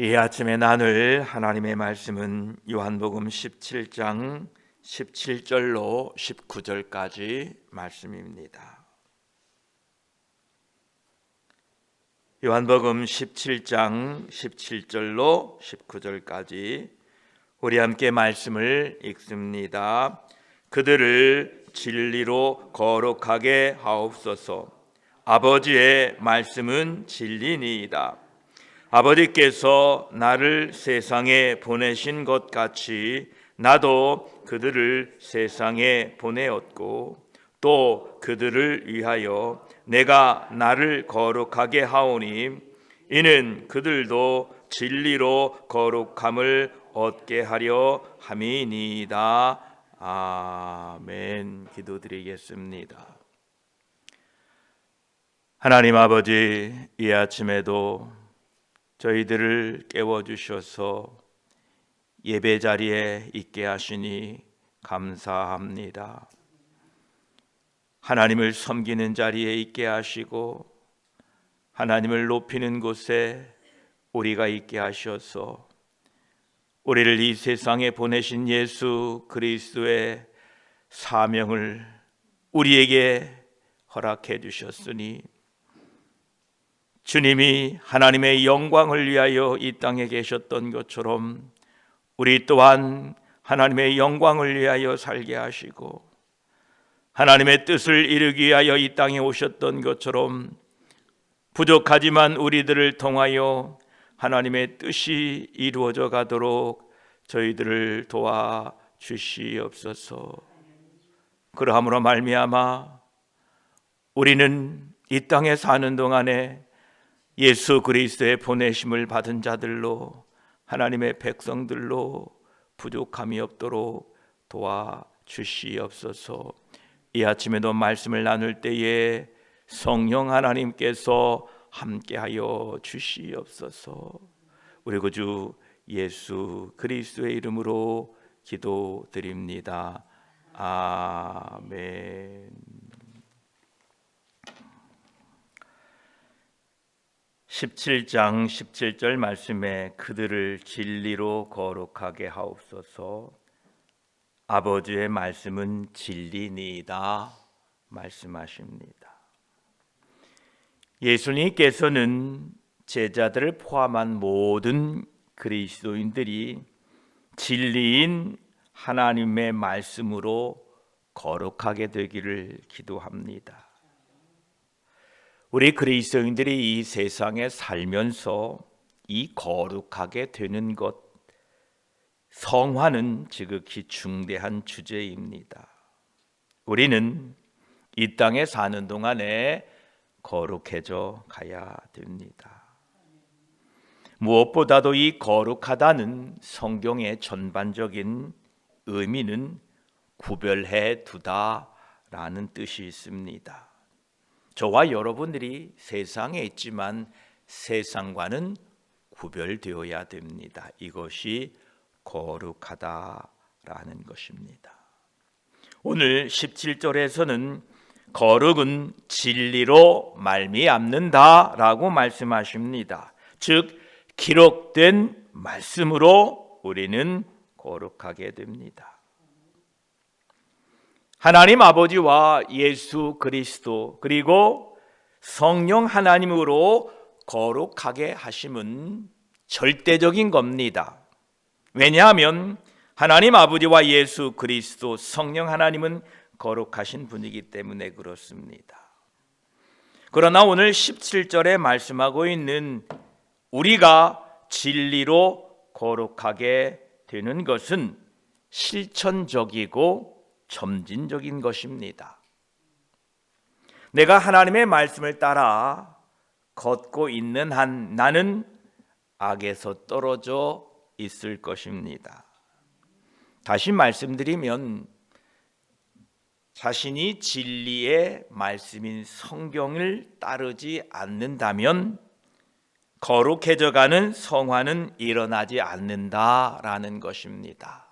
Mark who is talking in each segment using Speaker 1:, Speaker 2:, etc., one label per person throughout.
Speaker 1: 이 아침에 나눌 하나님의 말씀은 요한복음 17장 17절로 19절까지 말씀입니다. 요한복음 17장 17절로 19절까지 우리 함께 말씀을 읽습니다. 그들을 진리로 거룩하게 하옵소서. 아버지의 말씀은 진리니이다. 아버지께서 나를 세상에 보내신 것 같이 나도 그들을 세상에 보내었고 또 그들을 위하여 내가 나를 거룩하게 하오니 이는 그들도 진리로 거룩함을 얻게 하려 함이니이다. 아멘. 기도드리겠습니다. 하나님 아버지, 이 아침에도 저희들을 깨워 주셔서 예배 자리에 있게 하시니 감사합니다. 하나님을 섬기는 자리에 있게 하시고 하나님을 높이는 곳에 우리가 있게 하셔서 우리를 이 세상에 보내신 예수 그리스도의 사명을 우리에게 허락해 주셨으니 주님이 하나님의 영광을 위하여 이 땅에 계셨던 것처럼 우리 또한 하나님의 영광을 위하여 살게 하시고 하나님의 뜻을 이루기 위하여 이 땅에 오셨던 것처럼 부족하지만 우리들을 통하여 하나님의 뜻이 이루어져 가도록 저희들을 도와 주시옵소서. 그러함으로 말미암아 우리는 이 땅에 사는 동안에 예수 그리스도의 보내심을 받은 자들로 하나님의 백성들로 부족함이 없도록 도와 주시옵소서. 이 아침에도 말씀을 나눌 때에 성령 하나님께서 함께하여 주시옵소서. 우리 구주 예수 그리스도의 이름으로 기도드립니다. 아멘. 17장 17절 말씀에 그들을 진리로 거룩하게 하옵소서. 아버지의 말씀은 진리니이다 말씀하십니다. 예수님께서는 제자들을 포함한 모든 그리스도인들이 진리인 하나님의 말씀으로 거룩하게 되기를 기도합니다. 우리 그리스도인들이 이 세상에 살면서 이 거룩하게 되는 것 성화는 지극히 중대한 주제입니다. 우리는 이 땅에 사는 동안에 거룩해져 가야 됩니다. 무엇보다도 이 거룩하다는 성경의 전반적인 의미는 구별해 두다라는 뜻이 있습니다. 저와 여러분들이 세상에 있지만 세상과는 구별되어야 됩니다. 이것이 거룩하다라는 것입니다. 오늘 17절에서는 거룩은 진리로 말미암는다라고 말씀하십니다. 즉 기록된 말씀으로 우리는 거룩하게 됩니다. 하나님 아버지와 예수 그리스도 그리고 성령 하나님으로 거룩하게 하심은 절대적인 겁니다. 왜냐하면 하나님 아버지와 예수 그리스도 성령 하나님은 거룩하신 분이기 때문에 그렇습니다. 그러나 오늘 17절에 말씀하고 있는 우리가 진리로 거룩하게 되는 것은 실천적이고 점진적인 것입니다. 내가 하나님의 말씀을 따라 걷고 있는 한 나는 악에서 떨어져 있을 것입니다. 다시 말씀드리면 자신이 진리의 말씀인 성경을 따르지 않는다면 거룩해져 가는 성화는 일어나지 않는다라는 것입니다.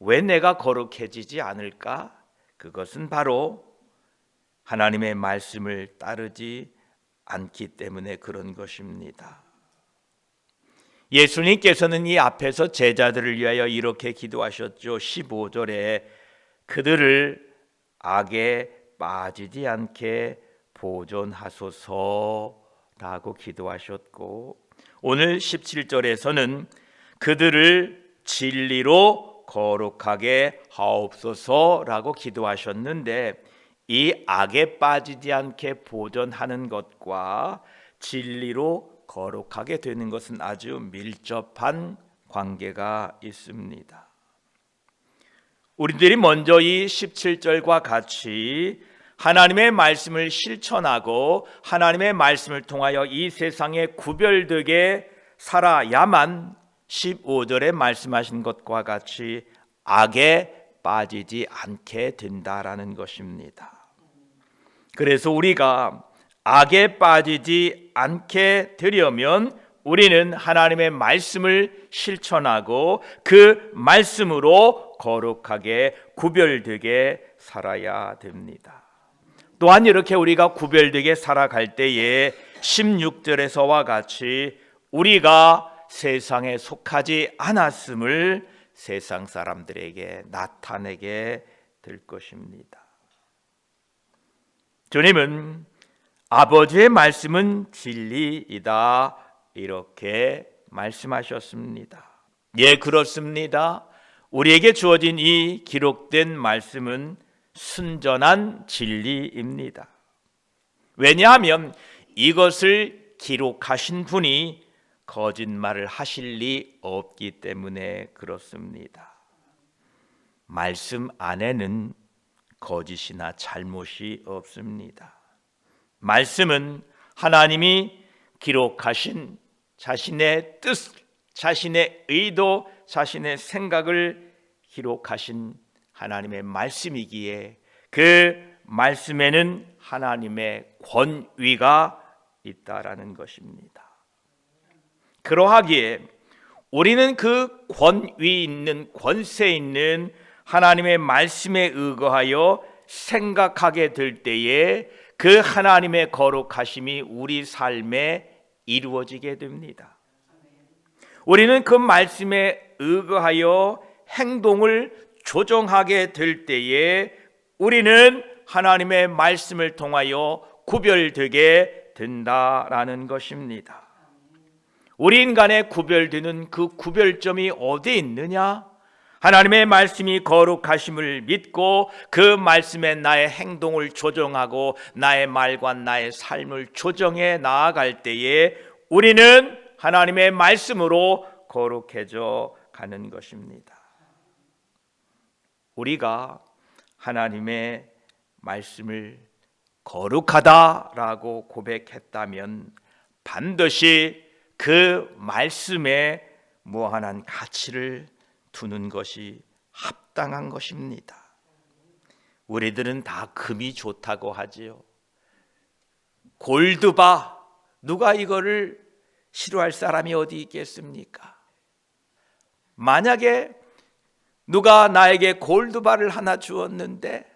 Speaker 1: 왜 내가 거룩해지지 않을까? 그것은 바로 하나님의 말씀을 따르지 않기 때문에 그런 것입니다. 예수님께서는 이 앞에서 제자들을 위하여 이렇게 기도하셨죠. 15절에 그들을 악에 빠지지 않게 보존하소서라고 기도하셨고 오늘 17절에서는 그들을 진리로 거룩하게 하옵소서라고 기도하셨는데 이 악에 빠지지 않게 보존하는 것과 진리로 거룩하게 되는 것은 아주 밀접한 관계가 있습니다. 우리들이 먼저 이 17절과 같이 하나님의 말씀을 실천하고 하나님의 말씀을 통하여 이 세상에 구별되게 살아야만 15절에 말씀하신 것과 같이 악에 빠지지 않게 된다라는 것입니다. 그래서 우리가 악에 빠지지 않게 되려면 우리는 하나님의 말씀을 실천하고 그 말씀으로 거룩하게 구별되게 살아야 됩니다. 또한 이렇게 우리가 구별되게 살아갈 때에 16절에서와 같이 우리가 세상에 속하지 않았음을 세상 사람들에게 나타내게 될 것입니다. 주님은 아버지의 말씀은 진리이다 이렇게 말씀하셨습니다. 예, 그렇습니다. 우리에게 주어진 이 기록된 말씀은 순전한 진리입니다. 왜냐하면 이것을 기록하신 분이 거짓말을 하실 리 없기 때문에 그렇습니다. 말씀 안에는 거짓이나 잘못이 없습니다. 말씀은 하나님이 기록하신 자신의 뜻, 자신의 의도, 자신의 생각을 기록하신 하나님의 말씀이기에 그 말씀에는 하나님의 권위가 있다라는 것입니다. 그러하기에 우리는 그 권위 있는 권세 있는 하나님의 말씀에 의거하여 생각하게 될 때에 그 하나님의 거룩하심이 우리 삶에 이루어지게 됩니다. 우리는 그 말씀에 의거하여 행동을 조정하게 될 때에 우리는 하나님의 말씀을 통하여 구별되게 된다라는 것입니다. 우리 인간의 구별되는 그 구별점이 어디 있느냐? 하나님의 말씀이 거룩하심을 믿고 그 말씀에 나의 행동을 조정하고 나의 말과 나의 삶을 조정해 나아갈 때에 우리는 하나님의 말씀으로 거룩해져 가는 것입니다. 우리가 하나님의 말씀을 거룩하다라고 고백했다면 반드시 그 말씀에 무한한 가치를 두는 것이 합당한 것입니다. 우리들은 다 금이 좋다고 하지요. 골드바 누가 이거를 싫어할 사람이 어디 있겠습니까? 만약에 누가 나에게 골드바를 하나 주었는데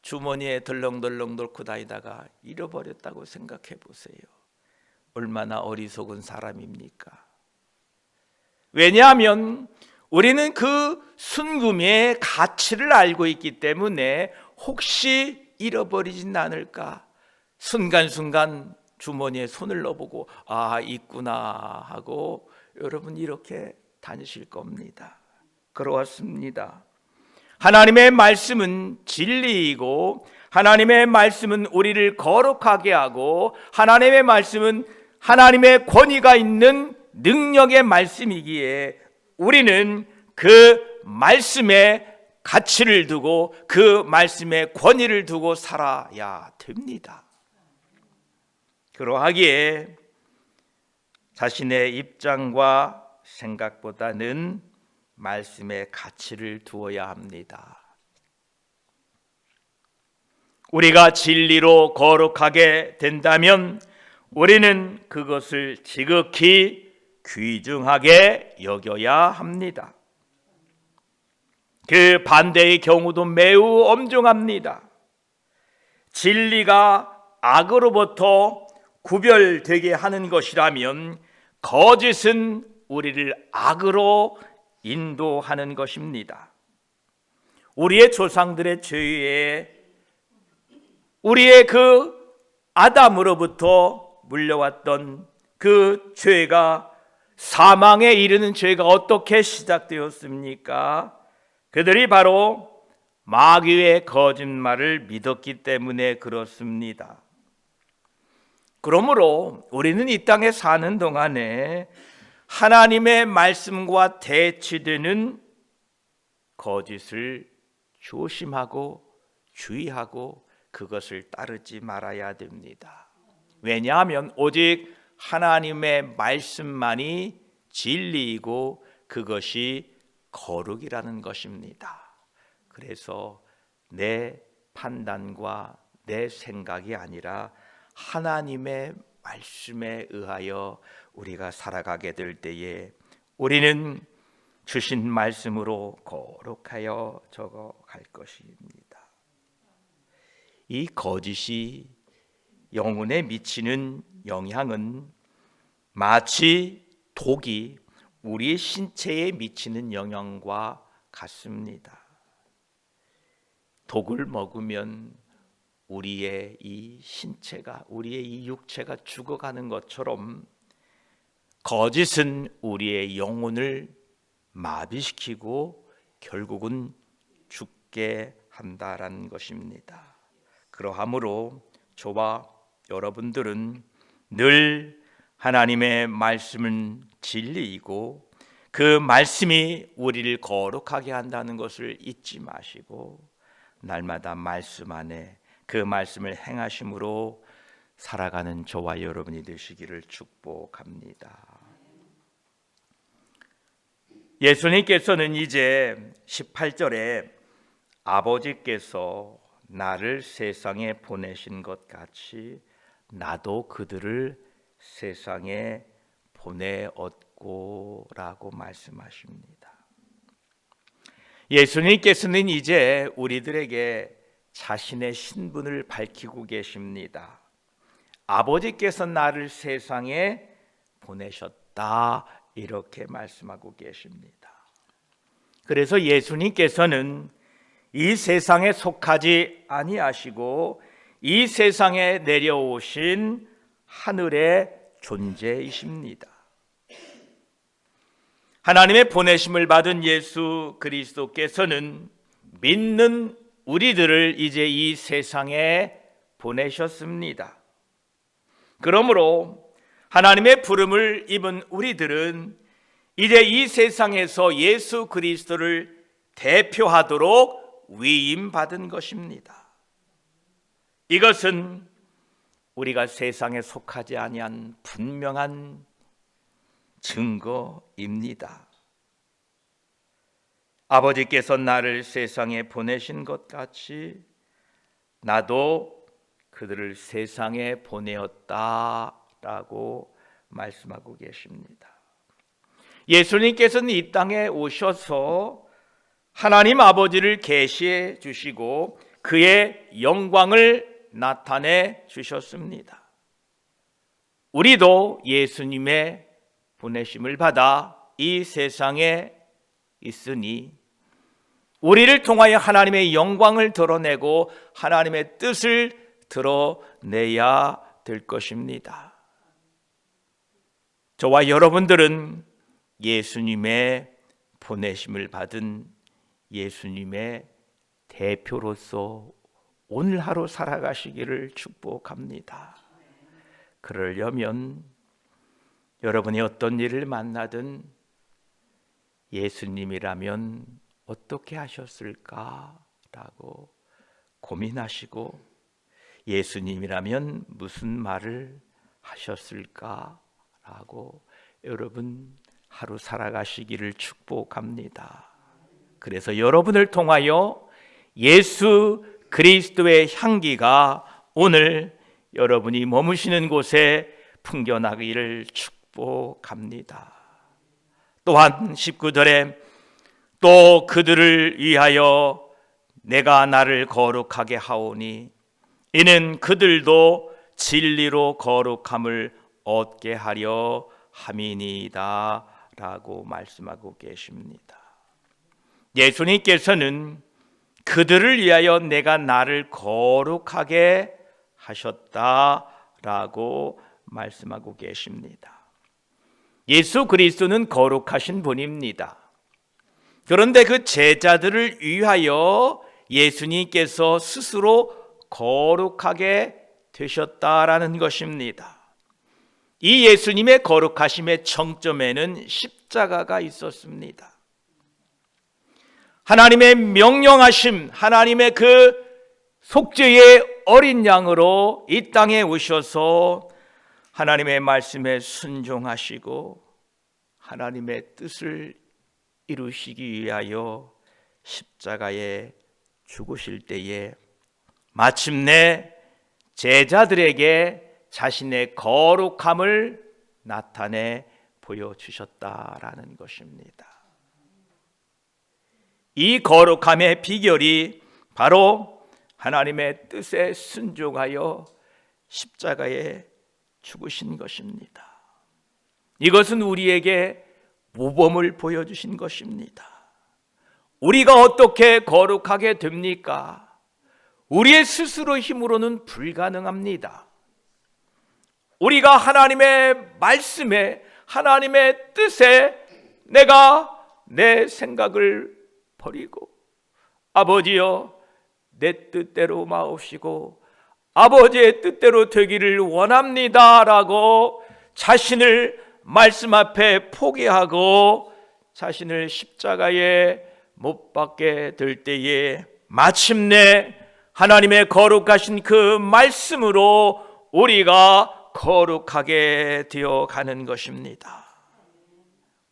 Speaker 1: 주머니에 덜렁덜렁 넣고 다니다가 잃어버렸다고 생각해 보세요. 얼마나 어리석은 사람입니까? 왜냐하면 우리는 그 순금의 가치를 알고 있기 때문에 혹시 잃어버리진 않을까 순간순간 주머니에 손을 넣어보고 아 있구나 하고 여러분 이렇게 다니실 겁니다. 그렇습니다. 하나님의 말씀은 진리이고 하나님의 말씀은 우리를 거룩하게 하고 하나님의 말씀은 하나님의 권위가 있는 능력의 말씀이기에 우리는 그 말씀에 가치를 두고 그 말씀에 권위를 두고 살아야 됩니다. 그러하기에 자신의 입장과 생각보다는 말씀에 가치를 두어야 합니다. 우리가 진리로 거룩하게 된다면 우리는 그것을 지극히 귀중하게 여겨야 합니다. 그 반대의 경우도 매우 엄중합니다. 진리가 악으로부터 구별되게 하는 것이라면 거짓은 우리를 악으로 인도하는 것입니다. 우리의 조상들의 죄에 우리의 그 아담으로부터 물려왔던 그 죄가 사망에 이르는 죄가 어떻게 시작되었습니까? 그들이 바로 마귀의 거짓말을 믿었기 때문에 그렇습니다. 그러므로 우리는 이 땅에 사는 동안에 하나님의 말씀과 대치되는 거짓을 조심하고 주의하고 그것을 따르지 말아야 됩니다. 왜냐하면 오직 하나님의 말씀만이 진리이고 그것이 거룩이라는 것입니다. 그래서 내 판단과 내 생각이 아니라 하나님의 말씀에 의하여 우리가 살아가게 될 때에 우리는 주신 말씀으로 거룩하여 적어 갈 것입니다. 이 거짓이 영혼에 미치는 영향은 마치 독이 우리 신체에 미치는 영향과 같습니다. 독을 먹으면 우리의 이 신체가 우리의 이 육체가 죽어가는 것처럼 거짓은 우리의 영혼을 마비시키고 결국은 죽게 한다라는 것입니다. 그러하므로 저와 여러분들은 늘 하나님의 말씀은 진리이고 그 말씀이 우리를 거룩하게 한다는 것을 잊지 마시고 날마다 말씀 안에 그 말씀을 행하심으로 살아가는 저와 여러분이 되시기를 축복합니다. 예수님께서는 이제 18절에 아버지께서 나를 세상에 보내신 것 같이 나도 그들을 세상에 보내었고라고 말씀하십니다. 예수님께서는 이제 우리들에게 자신의 신분을 밝히고 계십니다. 아버지께서 나를 세상에 보내셨다 이렇게 말씀하고 계십니다. 그래서 예수님께서는 이 세상에 속하지 아니하시고 이 세상에 내려오신 하늘의 존재이십니다. 하나님의 보내심을 받은 예수 그리스도께서는 믿는 우리들을 이제 이 세상에 보내셨습니다. 그러므로 하나님의 부름을 입은 우리들은 이제 이 세상에서 예수 그리스도를 대표하도록 위임받은 것입니다. 이것은 우리가 세상에 속하지 아니한 분명한 증거입니다. 아버지께서 나를 세상에 보내신 것 같이 나도 그들을 세상에 보내었다라고 말씀하고 계십니다. 예수님께서는 이 땅에 오셔서 하나님 아버지를 계시해 주시고 그의 영광을 나타내 주셨습니다. 우리도 예수님의 보내심을 받아 이 세상에 있으니 우리를 통하여 하나님의 영광을 드러내고 하나님의 뜻을 드러내야 될 것입니다. 저와 여러분들은 예수님의 보내심을 받은 예수님의 대표로서 오늘 하루 살아가시기를 축복합니다. 그러려면 여러분이 어떤 일을 만나든 예수님이라면 어떻게 하셨을까라고 고민하시고 예수님이라면 무슨 말을 하셨을까라고 여러분 하루 살아가시기를 축복합니다. 그래서 여러분을 통하여 예수 그리스도의 향기가 오늘 여러분이 머무시는 곳에 풍겨나기를 축복합니다. 또한 19절에 또 그들을 위하여 내가 나를 거룩하게 하오니 이는 그들도 진리로 거룩함을 얻게 하려 함이니이다 라고 말씀하고 계십니다. 예수님께서는 그들을 위하여 내가 나를 거룩하게 하셨다라고 말씀하고 계십니다. 예수 그리스도는 거룩하신 분입니다. 그런데 그 제자들을 위하여 예수님께서 스스로 거룩하게 되셨다라는 것입니다. 이 예수님의 거룩하심의 정점에는 십자가가 있었습니다. 하나님의 명령하심, 하나님의 그 속죄의 어린 양으로 이 땅에 오셔서 하나님의 말씀에 순종하시고 하나님의 뜻을 이루시기 위하여 십자가에 죽으실 때에 마침내 제자들에게 자신의 거룩함을 나타내 보여주셨다라는 것입니다. 이 거룩함의 비결이 바로 하나님의 뜻에 순종하여 십자가에 죽으신 것입니다. 이것은 우리에게 모범을 보여주신 것입니다. 우리가 어떻게 거룩하게 됩니까? 우리의 스스로 힘으로는 불가능합니다. 우리가 하나님의 말씀에, 하나님의 뜻에 내가 내 생각을 버리고 아버지여 내 뜻대로 마옵시고 아버지의 뜻대로 되기를 원합니다라고 자신을 말씀 앞에 포기하고 자신을 십자가에 못 박게 될 때에 마침내 하나님의 거룩하신 그 말씀으로 우리가 거룩하게 되어 가는 것입니다.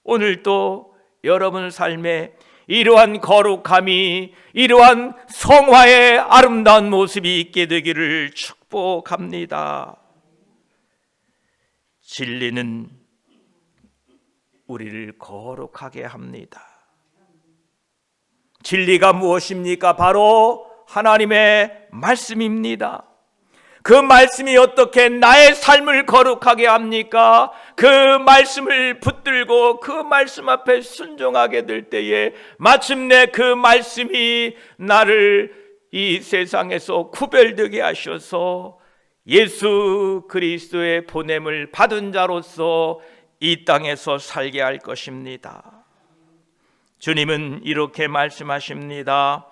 Speaker 1: 오늘도 여러분 삶에 이러한 거룩함이 이러한 성화의 아름다운 모습이 있게 되기를 축복합니다. 진리는 우리를 거룩하게 합니다. 진리가 무엇입니까? 바로 하나님의 말씀입니다. 그 말씀이 어떻게 나의 삶을 거룩하게 합니까? 그 말씀을 붙들고 그 말씀 앞에 순종하게 될 때에 마침내 그 말씀이 나를 이 세상에서 구별되게 하셔서 예수 그리스도의 보냄을 받은 자로서 이 땅에서 살게 할 것입니다. 주님은 이렇게 말씀하십니다.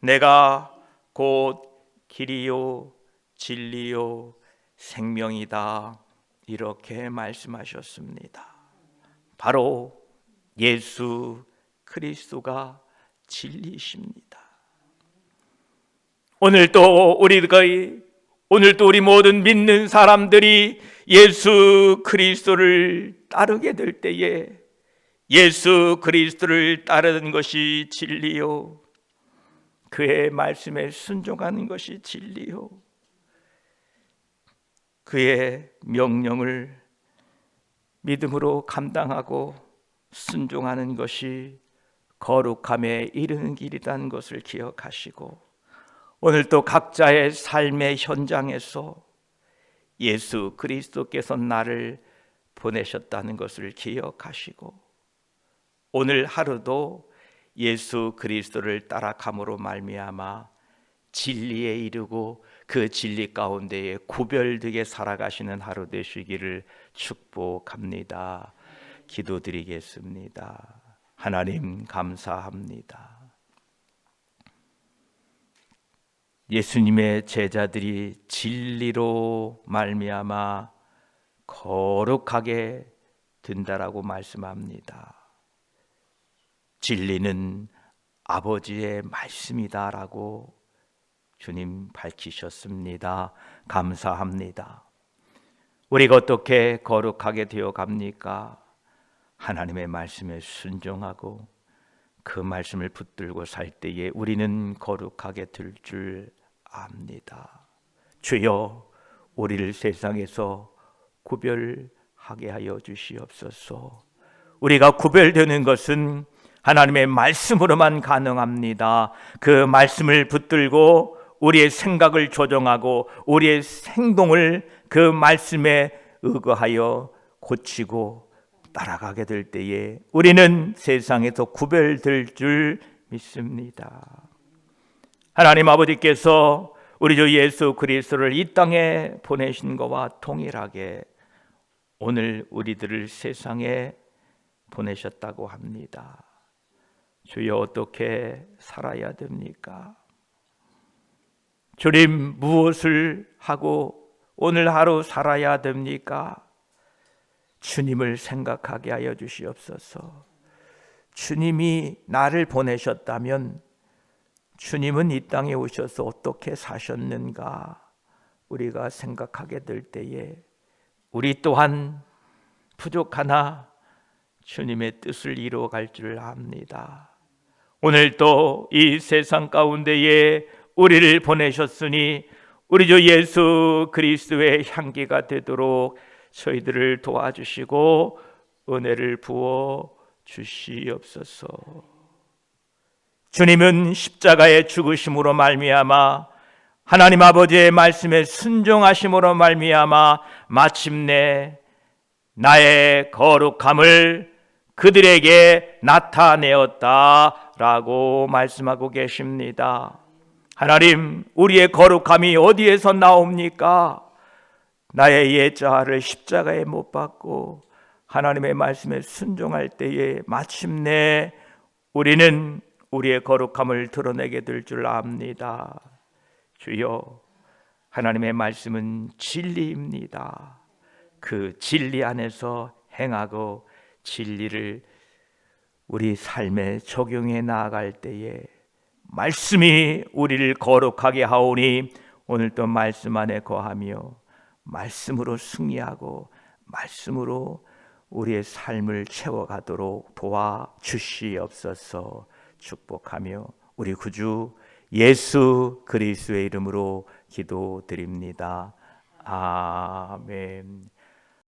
Speaker 1: 내가 곧 길이요 진리요 생명이다. 이렇게 말씀하셨습니다. 바로 예수 그리스도가 진리십니다. 오늘도 우리가 오늘도 우리 모든 믿는 사람들이 예수 그리스도를 따르게 될 때에 예수 그리스도를 따르는 것이 진리요. 그의 말씀에 순종하는 것이 진리요. 그의 명령을 믿음으로 감당하고 순종하는 것이 거룩함에 이르는 길이라는 것을 기억하시고 오늘 또 각자의 삶의 현장에서 예수 그리스도께서 나를 보내셨다는 것을 기억하시고 오늘 하루도 예수 그리스도를 따라감으로 말미암아 진리에 이르고 그 진리 가운데에 구별되게 살아가시는 하루 되시기를 축복합니다. 기도드리겠습니다. 하나님 감사합니다. 예수님의 제자들이 진리로 말미암아 거룩하게 된다라고 말씀합니다. 진리는 아버지의 말씀이다라고 주님 밝히셨습니다. 감사합니다. 우리가 어떻게 거룩하게 되어 갑니까? 하나님의 말씀에 순종하고 그 말씀을 붙들고 살 때에 우리는 거룩하게 될 줄 압니다. 주여 우리를 세상에서 구별하게 하여 주시옵소서. 우리가 구별되는 것은 하나님의 말씀으로만 가능합니다. 그 말씀을 붙들고 우리의 생각을 조정하고 우리의 행동을 그 말씀에 의거하여 고치고 따라가게 될 때에 우리는 세상에서 구별될 줄 믿습니다. 하나님 아버지께서 우리 주 예수 그리스도를 이 땅에 보내신 것과 동일하게 오늘 우리들을 세상에 보내셨다고 합니다. 주여 어떻게 살아야 됩니까? 주님 무엇을 하고 오늘 하루 살아야 됩니까? 주님을 생각하게 하여 주시옵소서. 주님이 나를 보내셨다면 주님은 이 땅에 오셔서 어떻게 사셨는가 우리가 생각하게 될 때에 우리 또한 부족하나 주님의 뜻을 이루어 갈 줄 압니다. 오늘 또이 세상 가운데에 우리를 보내셨으니 우리 주 예수 그리스도의 향기가 되도록 저희들을 도와주시고 은혜를 부어 주시옵소서. 주님은 십자가의 죽으심으로 말미암아 하나님 아버지의 말씀에 순종하심으로 말미암아 마침내 나의 거룩함을 그들에게 나타내었다라고 말씀하고 계십니다. 하나님, 우리의 거룩함이 어디에서 나옵니까? 나의 옛자를 십자가에 못 박고 하나님의 말씀에 순종할 때에 마침내 우리는 우리의 거룩함을 드러내게 될 줄 압니다. 주여, 하나님의 말씀은 진리입니다. 그 진리 안에서 행하고 진리를 우리 삶에 적용해 나아갈 때에 말씀이 우리를 거룩하게 하오니 오늘도 말씀 안에 거하며 말씀으로 승리하고 말씀으로 우리의 삶을 채워가도록 도와 주시옵소서 축복하며 우리 구주 예수 그리스도의 이름으로 기도드립니다. 아멘.